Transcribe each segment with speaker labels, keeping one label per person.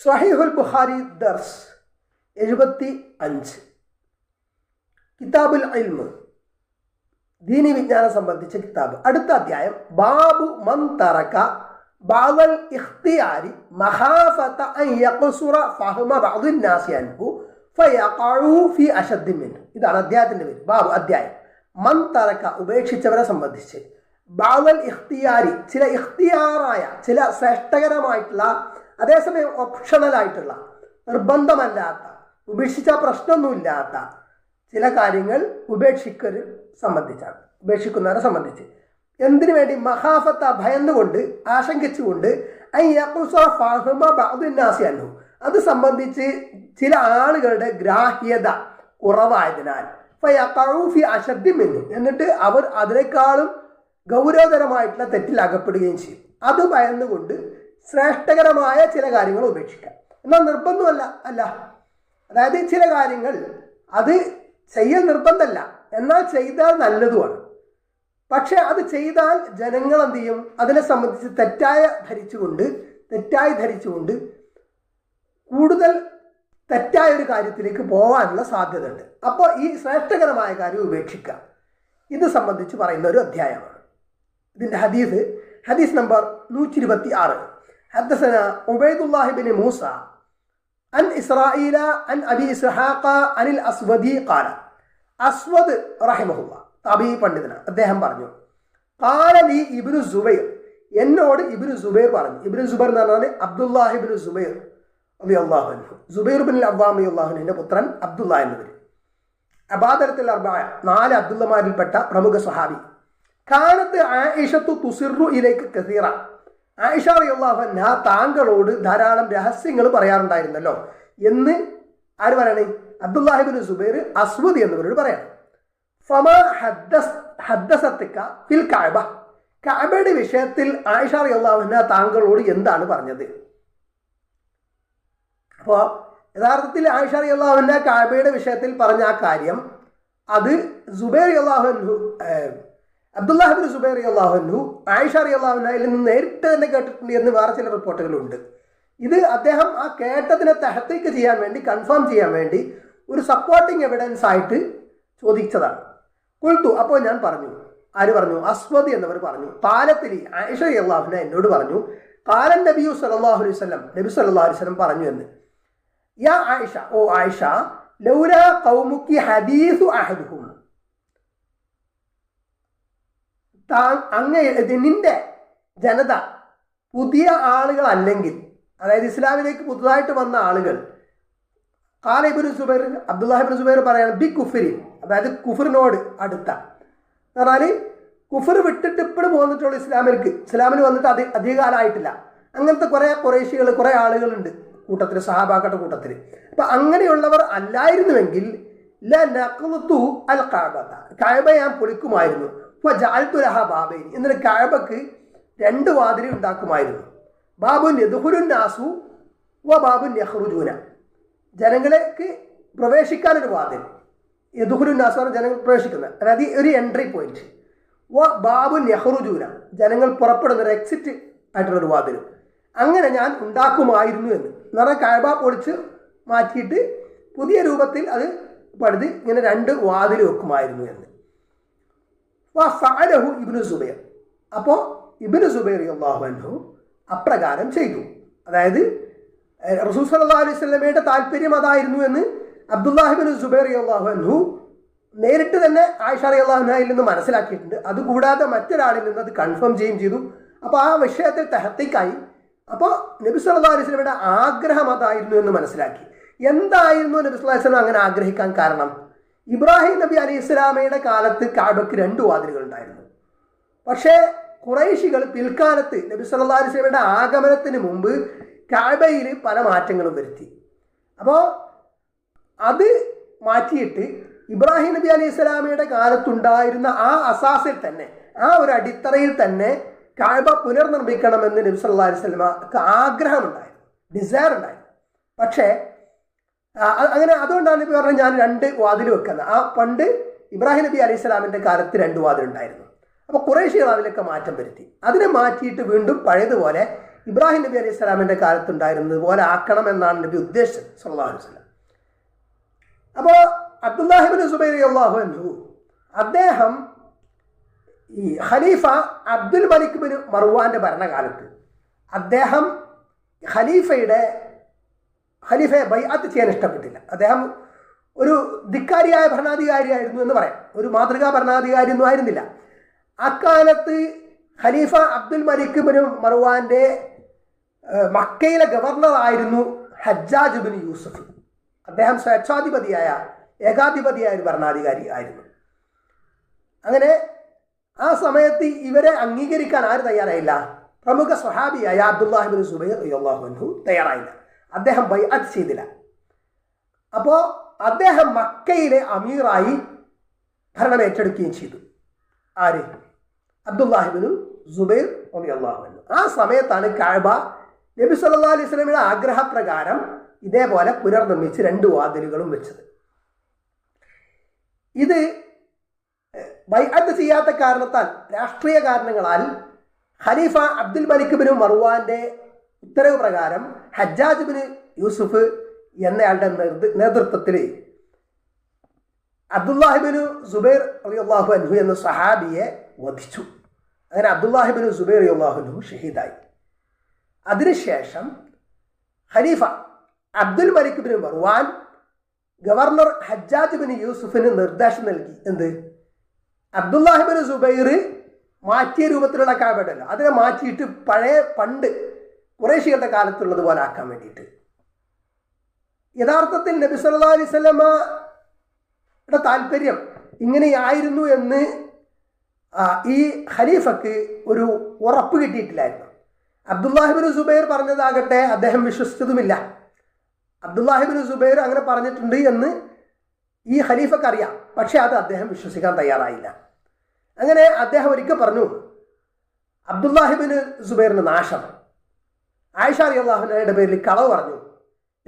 Speaker 1: സ്വഹിഹുൽ ബുഖാരി ദർസ് എഴുപത്തി അഞ്ച് കിതാബുൽ ഇൽമ് ദീനി വിജ്ഞാനം സംബന്ധിച്ച കിതാബ്. അടുത്ത അധ്യായം ബാബു മൻ തറക ബാദൽ ഇഖ്തിയാരി മഹാഫത അൻ യഖ്സുറ ഫഹമ ബഅദു നാസി അൻഹു ഫയഖഉ ഫി അശദ്ദി മിൻ ഇതാണ് അധ്യായത്തിന്റെ പേര് ബാബു അധ്യായം. മൻ തറക ഉപേക്ഷിച്ചവരെ സംബന്ധിച്ച് ബാദൽ ഇഖ്തിയാരി ചില ഇഖ്തിയാറായ ചില ശ്രേഷ്ഠകരമായിട്ടുള്ള അതേസമയം ഓപ്ഷണൽ ആയിട്ടുള്ള നിർബന്ധമല്ലാത്ത ഉപേക്ഷിച്ച പ്രശ്നമൊന്നുമില്ലാത്ത ചില കാര്യങ്ങൾ ഉപേക്ഷിക്കൽ സംബന്ധിച്ചാണ് ഉപേക്ഷിക്കുന്നവരെ സംബന്ധിച്ച്. എന്തിനു വേണ്ടി മഹാഫത്ത ഭയന്നുകൊണ്ട് ആശങ്കിച്ചുകൊണ്ട് അന്നു അത് സംബന്ധിച്ച് ചില ആളുകളുടെ ഗ്രാഹ്യത കുറവായതിനാൽ അശദ്യമെന്നു എന്നിട്ട് അവർ അതിനേക്കാളും ഗൗരവതരമായിട്ടുള്ള തെറ്റിൽ അകപ്പെടുകയും ചെയ്യും. അത് ഭയന്നുകൊണ്ട് ശ്രേഷ്ഠകരമായ ചില കാര്യങ്ങൾ ഉപേക്ഷിക്കാം. എന്നാൽ നിർബന്ധമല്ല അല്ല. അതായത് ചില കാര്യങ്ങൾ അത് ചെയ്യൽ നിർബന്ധമല്ല. എന്നാൽ ചെയ്താൽ നല്ലതുമാണ്. പക്ഷെ അത് ചെയ്താൽ ജനങ്ങൾ എന്ത് ചെയ്യും? അതിനെ സംബന്ധിച്ച് തെറ്റായ ധരിച്ചുകൊണ്ട് തെറ്റായി ധരിച്ചുകൊണ്ട് കൂടുതൽ തെറ്റായ ഒരു കാര്യത്തിലേക്ക് പോകാനുള്ള സാധ്യത ഉണ്ട് അപ്പോൾ ഈ ശ്രേഷ്ഠകരമായ കാര്യം ഉപേക്ഷിക്കുക ഇത് സംബന്ധിച്ച് പറയുന്ന ഒരു അധ്യായമാണ്. ഇതിന്റെ ഹദീസ് ഹദീസ് നമ്പർ നൂറ്റി ഇരുപത്തി ആറ് حدثنا عبيد الله بن موسى عن إسرائيل عن أبي إسحاق عن الأسودي قال അസ്വദ് റഹിമഹുല്ല തബി പണ്ഡിതന അദ്ദേഹം പറഞ്ഞു കാലലി ഇബിനു സുബൈർ എന്നോട് ഇബിനു സുബൈർ പറഞ്ഞു ഇബിനു സുബൈർ എന്ന് പറഞ്ഞാൽ അബ്ദുല്ലാഹിബിനു സുബൈർ അലി അള്ളാഹുനു സുബൈർ ബിൻ അബ്ബാമി അള്ളാഹുവിൻ്റെ പുത്രൻ അബ്ദുല്ല എന്നവർ അബാദരത്തിൽ അർബായ നാല് അബ്ദുല്ലമാരിൽപ്പെട്ട പ്രമുഖ സ്വഹാബി കാലത്ത് ആയിഷത്തു തുസിറു ഇലേക്ക് കസീറ ആയിഷ അള്ളാഹുന താങ്കളോട് ധാരാളം രഹസ്യങ്ങൾ പറയാറുണ്ടായിരുന്നല്ലോ എന്ന് ആര് പറയണേ? അബ്ദുല്ലാഹിബിൻ സുബൈർ അസ്വദ് എന്നിവരോട് പറയാം ഫമ ഫിൽ വിഷയത്തിൽ ആയിഷ അള്ളാഹുന താങ്കളോട് എന്താണ് പറഞ്ഞത്? അപ്പോൾ യഥാർത്ഥത്തിൽ ആയിഷ അള്ളാഹുന കാബയുടെ വിഷയത്തിൽ പറഞ്ഞ ആ കാര്യം അത് സുബൈർ അള്ളാഹുനു അബ്ദുല്ലാഹിബിൻ സുബൈർ അള്ളാഹുനു ആയിഷ അറി അള്ളാഹുനയിൽ നിന്ന് നേരിട്ട് തന്നെ കേട്ടിട്ടുണ്ട് എന്ന് വേറെ ചില റിപ്പോർട്ടുകളുണ്ട് ഇത് അദ്ദേഹം ആ കേട്ടതിനെ തഹത്തേക്ക് ചെയ്യാൻ വേണ്ടി കൺഫേം ചെയ്യാൻ വേണ്ടി ഒരു സപ്പോർട്ടിങ് എവിഡൻസ് ആയിട്ട് ചോദിച്ചതാണ്. കുൽത്തു അപ്പോൾ ഞാൻ പറഞ്ഞു. ആര് പറഞ്ഞു? അസ്വദ് എന്നവർ പറഞ്ഞു. കാലത്തിലി ആയിഷ അള്ളാഹുന എന്നോട് പറഞ്ഞു കാലൻ നബിയു സലാഹു അലൈഹി സ്വലം നബി സല്ലാ അലൈഹി സ്വലം പറഞ്ഞു എന്ന്. യാ ആയിഷ ഓ ആയിഷ ലൗല കൗമുക്കി ഹദീസു അഹദുഹും. താ അങ്ങ നിന്റെ ജനത പുതിയ ആളുകളല്ലെങ്കിൽ അതായത് ഇസ്ലാമിലേക്ക് പുതുതായിട്ട് വന്ന ആളുകൾ കാലിബിൻ സുബൈർ അബ്ദുല്ലാഹിബിൻ സുബൈർ പറയാണ് ബി കുഫിരി അതായത് കുഫറിനോട് അടുത്ത. എന്ന് പറഞ്ഞാൽ കുഫർ വിട്ടിട്ട് ഇപ്പോഴും പോന്നിട്ടുള്ള ഇസ്ലാമിലേക്ക്. ഇസ്ലാമിൽ വന്നിട്ട് അധി അധികകാലമായിട്ടില്ല അങ്ങനത്തെ കുറേ കുറേശികൾ കുറേ ആളുകളുണ്ട് കൂട്ടത്തിൽ സഹാബാക്കട്ട കൂട്ടത്തിൽ അപ്പം അങ്ങനെയുള്ളവർ അല്ലായിരുന്നുവെങ്കിൽ ലു അൽ കാബ കായബ ഞാൻ പൊളിക്കുമായിരുന്നു. ഇപ്പോൾ ജാൽത്തുലഹ ബാബൈൻ. എന്നിട്ട് കഴബക്ക് രണ്ട് വാതിൽ ഉണ്ടാക്കുമായിരുന്നു. ബാബു യദുഹുലുൻ നാസു വ ബാബു നെഹ്റുജൂന ജനങ്ങളേക്ക് പ്രവേശിക്കാനൊരു വാതിൽ. യദുഹുരുൻ നാസു ആണ് ജനങ്ങൾ പ്രവേശിക്കുന്നത്. അതായത് ഒരു എൻട്രി പോയിന്റ് വ ബാബു നെഹ്റുജൂന ജനങ്ങൾ പുറപ്പെടുന്ന ഒരു എക്സിറ്റ് ആയിട്ടുള്ളൊരു വാതിൽ. അങ്ങനെ ഞാൻ ഉണ്ടാക്കുമായിരുന്നു എന്ന്. എന്ന് പറഞ്ഞാൽ കഴബ പൊളിച്ച് മാറ്റിയിട്ട് പുതിയ രൂപത്തിൽ അത് പടുതി ഇങ്ങനെ രണ്ട് വാതിൽ വെക്കുമായിരുന്നു എന്ന്. വ ഫഅലഹു ഇബ്നു സുബൈർ. അപ്പോൾ ഇബ്നു സുബൈർ അള്ളാഹു അപ്രകാരം ചെയ്തു. അതായത് റസൂൽ സല്ലാ അലൈഹി സ്വലമയുടെ താല്പര്യം അതായിരുന്നു എന്ന് അബ്ദുല്ലാഹിബിൻ സുബൈർ അള്ളാഹു അൻഹു നേരിട്ട് തന്നെ ആയിഷ അലി അള്ളാഹുനയിൽ നിന്ന് മനസ്സിലാക്കിയിട്ടുണ്ട്. അതുകൂടാതെ മറ്റൊരാളിൽ നിന്ന് അത് കൺഫേം ചെയ്യുകയും ചെയ്തു. അപ്പോൾ ആ വിഷയത്തിൽ തെഹത്തേക്കായി. അപ്പോൾ നബി സല്ലാ അലൈഹി സ്വലമയുടെ ആഗ്രഹം അതായിരുന്നു എന്ന് മനസ്സിലാക്കി. എന്തായിരുന്നു നബി സല്ലാ വസ്ലം അങ്ങനെ ആഗ്രഹിക്കാൻ കാരണം? ഇബ്രാഹിം നബി അലി ഇസ്ലാമയുടെ കാലത്ത് കാബയ്ക്ക് രണ്ട് വാതിലുകൾ ഉണ്ടായിരുന്നു പക്ഷേ കുറേശികൾ പിൽക്കാലത്ത് നബി സല്ലാ അലിസ്ലമിയുടെ ആഗമനത്തിന് മുമ്പ് കാബയിൽ പല മാറ്റങ്ങളും വരുത്തി. അപ്പോൾ അത് മാറ്റിയിട്ട് ഇബ്രാഹിം നബി അലി ഇസ്ലാമിയുടെ കാലത്തുണ്ടായിരുന്ന ആ അസാസിൽ തന്നെ ആ ഒരു അടിത്തറയിൽ തന്നെ കാബ പുനർനിർമ്മിക്കണമെന്ന് നബി സല്ലാ അലൈഹി സ്വലമക്ക് ആഗ്രഹമുണ്ടായിരുന്നു ഡിസയർ ഉണ്ടായിരുന്നു. പക്ഷേ അങ്ങനെ അതുകൊണ്ടാണ് ഇപ്പോൾ പറഞ്ഞത് ഞാൻ രണ്ട് വാതിൽ വെക്കുന്നത്. ആ പണ്ട് ഇബ്രാഹിം നബി അലൈഹി സ്വലാമിന്റെ കാലത്ത് രണ്ട് വാതിലുണ്ടായിരുന്നു. അപ്പോൾ കുറേശ്ശികൾ അതിലൊക്കെ മാറ്റം വരുത്തി. അതിനെ മാറ്റിയിട്ട് വീണ്ടും പഴയതുപോലെ ഇബ്രാഹിം നബി അലൈഹി സ്വലാമിന്റെ കാലത്തുണ്ടായിരുന്നത് പോലെ ആക്കണം എന്നാണ് നബി ഉദ്ദേശിച്ചത് സല്ലാഹു വസല്ലം. അപ്പോൾ അബ്ദുല്ലാഹിബിൻ സുബൈർ അള്ളാഹു അൻഹു അദ്ദേഹം ഈ ഖലീഫ അബ്ദുൽ മലിക് ബിൻ മർവാന്റെ ഭരണകാലത്ത് അദ്ദേഹം ഖലീഫയുടെ ഖലീഫയെ ബൈഅത്ത് ചെയ്യാൻ ഇഷ്ടപ്പെട്ടില്ല. അദ്ദേഹം ഒരു ധിക്കാരിയായ ഭരണാധികാരിയായിരുന്നു എന്ന് പറയാം. ഒരു മാതൃകാ ഭരണാധികാരി ഒന്നും ആയിരുന്നില്ല. അക്കാലത്ത് ഖലീഫ അബ്ദുൽ മലിക് ബിൻ മറുവാന്റെ മക്കയിലെ ഗവർണറായിരുന്നു ഹജ്ജാജ് ബിൻ യൂസഫ്. അദ്ദേഹം സ്വേച്ഛാധിപതിയായ ഏകാധിപതിയായ ഒരു ഭരണാധികാരി ആയിരുന്നു. അങ്ങനെ ആ സമയത്ത് ഇവരെ അംഗീകരിക്കാൻ ആര് തയ്യാറായില്ല? പ്രമുഖ സ്വഹാബിയായ അബ്ദുല്ലാഹിബിൻ സുബൈർ അയ്യാഹു തയ്യാറായില്ല. അദ്ദേഹം ബൈഅത്ത് ചെയ്തില്ല. അപ്പോൾ അദ്ദേഹം മക്കയിലെ അമീറായി ഭരണം ഏറ്റെടുക്കുകയും ചെയ്തു. ആര്? അബ്ദുല്ലാഹിബിനു സുബൈർ അൻഹു. ആ സമയത്താണ് കാഴ്ബ നബി സല്ലാ അലൈഹി സ്വലമിയുടെ ആഗ്രഹപ്രകാരം ഇതേപോലെ പുനർനിർമ്മിച്ച് രണ്ട് വാതിലുകളും വെച്ചത്. ഇത് ബൈഅത്ത് ചെയ്യാത്ത കാരണത്താൽ രാഷ്ട്രീയ കാരണങ്ങളാൽ ഖലീഫ അബ്ദുൽ മലിക് ബിൻ മർവാന്റെ ഉത്തരവ് പ്രകാരം ഹജ്ജാജ് ബിൻ യൂസുഫ് എന്നയാളുടെ നേതൃ- നേതൃത്വത്തിൽ അബ്ദുല്ലാഹിബിന് സുബൈർ അള്ളാഹു അൻഹു എന്ന സഹാബിയെ വധിച്ചു. അങ്ങനെ അബ്ദുല്ലാഹിബിൻ സുബൈർ അള്ളാഹു അൻഹു ഷഹീദായി. അതിനുശേഷം ഖലീഫ Abdul Malik bin Marwan governor Hajjaj bin യൂസുഫിന് നിർദ്ദേശം നൽകി. എന്ത്? അബ്ദുല്ലാഹിബിൻ സുബൈർ മാറ്റിയ രൂപത്തിലുള്ള കാബേടല്ലോ അതിനെ മാറ്റിയിട്ട് പഴയ പണ്ട് കുറേശികളുടെ കാലത്തുള്ളത് പോലെ ആക്കാൻ വേണ്ടിയിട്ട്. യഥാർത്ഥത്തിൽ നബി സല്ലാ അലൈഹി സ്വലമയുടെ താല്പര്യം ഇങ്ങനെയായിരുന്നു എന്ന് ഈ ഖലീഫക്ക് ഒരു ഉറപ്പ് കിട്ടിയിട്ടില്ലായിരുന്നു. അബ്ദുല്ലാഹിബിൻ സുബൈർ പറഞ്ഞതാകട്ടെ അദ്ദേഹം വിശ്വസിച്ചതുമില്ല. അബ്ദുല്ലാഹിബിൻ സുബൈർ അങ്ങനെ പറഞ്ഞിട്ടുണ്ട് എന്ന് ഈ ഖലീഫക്ക് അറിയാം പക്ഷേ അത് അദ്ദേഹം വിശ്വസിക്കാൻ തയ്യാറായില്ല. അങ്ങനെ അദ്ദേഹം ഒരിക്കൽ പറഞ്ഞു അബ്ദുല്ലാഹിബിന് സുബൈറിന് നാശം. ആയിഷ അലി അള്ളാഹുനയുടെ പേരിൽ കളവ് പറഞ്ഞു.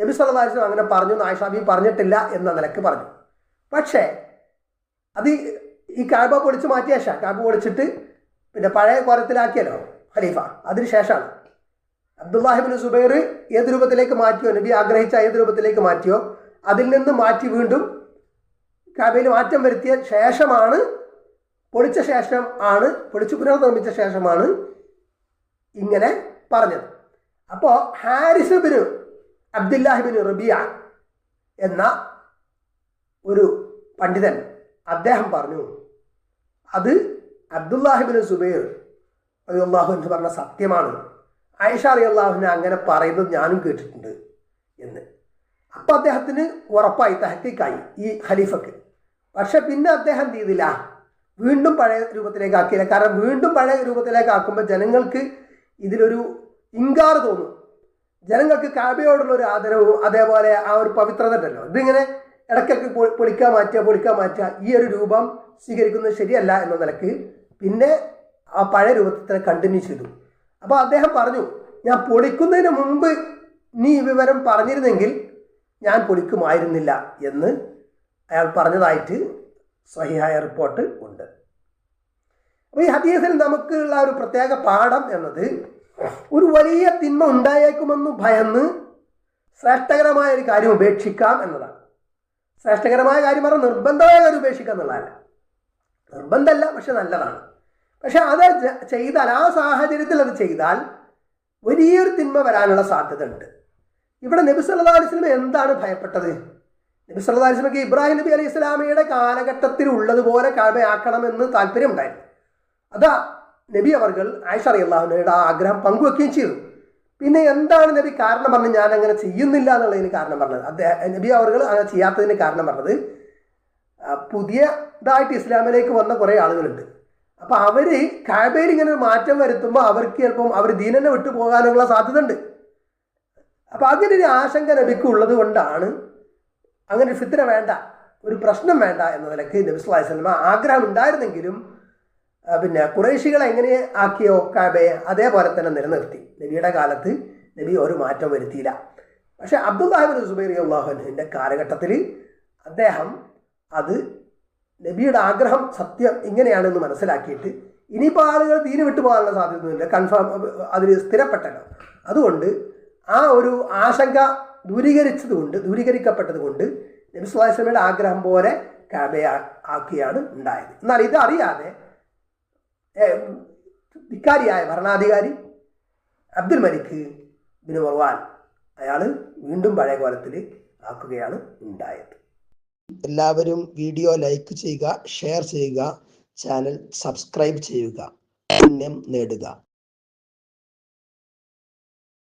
Speaker 1: നബി സല്ലാസ്ലം അങ്ങനെ പറഞ്ഞു എന്ന് ആയിഷ ബി പറഞ്ഞിട്ടില്ല എന്ന നിലയ്ക്ക് പറഞ്ഞു. പക്ഷേ അത് ഈ- കാബ പൊളിച്ച് മാറ്റിയ ശേഷം കാബ പൊളിച്ചിട്ട് പിന്നെ പഴയ കോലത്തിലാക്കിയല്ലോ ഖലീഫ അതിനുശേഷമാണ് അബ്ദുല്ലാഹിബിന് സുബൈർ ഏത് രൂപത്തിലേക്ക് മാറ്റിയോ നബി ആഗ്രഹിച്ച ഏത് രൂപത്തിലേക്ക് മാറ്റിയോ അതിൽ നിന്ന് മാറ്റി വീണ്ടും കാബയിൽ മാറ്റം വരുത്തിയ ശേഷമാണ് പൊളിച്ച ശേഷം ആണ് പൊളിച്ച് പുനർനിർമ്മിച്ച ശേഷമാണ് ഇങ്ങനെ പറഞ്ഞത്. അപ്പോൾ ഹാരിസ് ബിൻ അബ്ദുല്ലാഹിബിൻ റബിയ എന്ന ഒരു പണ്ഡിതൻ അദ്ദേഹം പറഞ്ഞു അത് അബ്ദുല്ലാഹിബിൻ സുബൈർ അള്ളാഹു എന്ന് പറഞ്ഞ സത്യമാണ്. ആയിഷ അലി അള്ളാഹുവിനെ അങ്ങനെ പറയുന്നത് ഞാനും കേട്ടിട്ടുണ്ട് എന്ന്. അപ്പം അദ്ദേഹത്തിന് ഉറപ്പായി തഹക്കിക്കായി ഈ ഖലീഫക്ക്. പക്ഷെ പിന്നെ അദ്ദേഹം എന്ത് ചെയ്തില്ല? വീണ്ടും പഴയ രൂപത്തിലേക്ക് ആക്കിയില്ല. കാരണം വീണ്ടും പഴയ രൂപത്തിലേക്ക് ആക്കുമ്പോൾ ജനങ്ങൾക്ക് ഇതിലൊരു ഇങ്കാറ് തോന്നും. ജനങ്ങൾക്ക് കാബയോടുള്ള ഒരു ആദരവും അതേപോലെ ആ ഒരു പവിത്രത ഉണ്ടല്ലോ. ഇതിങ്ങനെ ഇടയ്ക്കൊക്കെ പൊളിക്കാൻ മാറ്റുക പൊളിക്കാൻ മാറ്റുക ഈ ഒരു രൂപം സ്വീകരിക്കുന്നത് ശരിയല്ല എന്ന നിലയ്ക്ക് പിന്നെ ആ പഴയ രൂപത്തിൽ കണ്ടിന്യൂ ചെയ്തു. അപ്പോൾ അദ്ദേഹം പറഞ്ഞു ഞാൻ പൊളിക്കുന്നതിന് മുമ്പ് നീ വിവരം പറഞ്ഞിരുന്നെങ്കിൽ ഞാൻ പൊളിക്കുമായിരുന്നില്ല എന്ന് അയാൾ പറഞ്ഞതായിട്ട് സഹിഹായ റിപ്പോർട്ട് ഉണ്ട്. അപ്പോൾ ഈ ഹദീസിൽ നമുക്കുള്ള ഒരു പ്രത്യേക പാഠം എന്നത് ഒരു വലിയ തിന്മ ഉണ്ടായേക്കുമെന്ന് ഭയന്ന് ശ്രേഷ്ഠകരമായ ഒരു കാര്യം ഉപേക്ഷിക്കാം എന്നതാണ്. ശ്രേഷ്ഠകരമായ കാര്യം പറഞ്ഞാൽ നിർബന്ധമായ കാര്യം ഉപേക്ഷിക്കുക എന്നുള്ളതല്ല. നിർബന്ധമല്ല പക്ഷെ നല്ലതാണ്. പക്ഷെ അത് ചെയ്താൽ ആ സാഹചര്യത്തിൽ അത് ചെയ്താൽ വലിയൊരു തിന്മ വരാനുള്ള സാധ്യത ഉണ്ട് ഇവിടെ നബി സല്ലാ എന്താണ് ഭയപ്പെട്ടത്? നബി സല്ലാ ഇബ്രാഹിം നബി അലൈഹി ഇസ്ലാമിയുടെ കാലഘട്ടത്തിൽ ഉള്ളതുപോലെ കഴമയാക്കണമെന്ന് താല്പര്യം ഉണ്ടായിരുന്നു അതാ നബി അവർകൾ ആയിഷ അള്ളാഹുനയുടെ ആ ആഗ്രഹം പങ്കുവെക്കുകയും ചെയ്തു. പിന്നെ എന്താണ് നബി കാരണം പറഞ്ഞത് ഞാൻ അങ്ങനെ ചെയ്യുന്നില്ല എന്നുള്ളതിന് കാരണം പറഞ്ഞത്? അദ്ദേഹം നബി അവർകൾ അങ്ങനെ ചെയ്യാത്തതിന് കാരണം പറഞ്ഞത് പുതിയതായിട്ട് ഇസ്ലാമിലേക്ക് വന്ന കുറേ ആളുകളുണ്ട്. അപ്പോൾ അവർ കാബയിൽ ഇങ്ങനെ ഒരു മാറ്റം വരുത്തുമ്പോൾ അവർക്ക് ചിലപ്പം അവർ ദീനനെ വിട്ടു പോകാനുള്ള സാധ്യത ഉണ്ട് അപ്പോൾ അങ്ങനെ ഒരു ആശങ്ക നബിക്ക് ഉള്ളത് കൊണ്ടാണ് അങ്ങനെ ഒരു ഫിത്തിന വേണ്ട ഒരു പ്രശ്നം വേണ്ട എന്ന നിലയ്ക്ക് നബി വസല്ലമ ആഗ്രഹം ഉണ്ടായിരുന്നെങ്കിലും പിന്നെ കുറേശികൾ എങ്ങനെ ആക്കിയോ കാബയെ അതേപോലെ തന്നെ നിലനിർത്തി. നബിയുടെ കാലത്ത് നബി ഒരു മാറ്റം വരുത്തിയില്ല. പക്ഷെ അബ്ദുല്ലാഹിബിൻ സുബൈർ അള്ളാഹുവിന്റെ കാലഘട്ടത്തിൽ അദ്ദേഹം അത് നബിയുടെ ആഗ്രഹം സത്യം ഇങ്ങനെയാണെന്ന് മനസ്സിലാക്കിയിട്ട് ഇനിയിപ്പോൾ ആളുകൾ തീരെ വിട്ടുപോകാനുള്ള സാധ്യതയൊന്നുമില്ല. കൺഫേം അതിൽ സ്ഥിരപ്പെട്ടല്ലോ. അതുകൊണ്ട് ആ ഒരു ആശങ്ക ദൂരീകരിച്ചത് കൊണ്ട് ദൂരീകരിക്കപ്പെട്ടത് കൊണ്ട് നബി സുല്ലാസ്ലമയുടെ ആഗ്രഹം പോലെ കാബയ ആക്കിയാണ് ഉണ്ടായത്. എന്നാൽ ഇത് അറിയാതെ ധിക്കാരിയായ ഭരണാധികാരി അബ്ദുൽ മലിക് ബിൻ മർവാൻ അയാൾ വീണ്ടും പഴയ കോലത്തിൽ ആക്കുകയാണ് ഉണ്ടായത്. എല്ലാവരും വീഡിയോ ലൈക്ക് ചെയ്യുക ഷെയർ ചെയ്യുക ചാനൽ സബ്സ്ക്രൈബ് ചെയ്യുക. പുണ്യം നേടുക.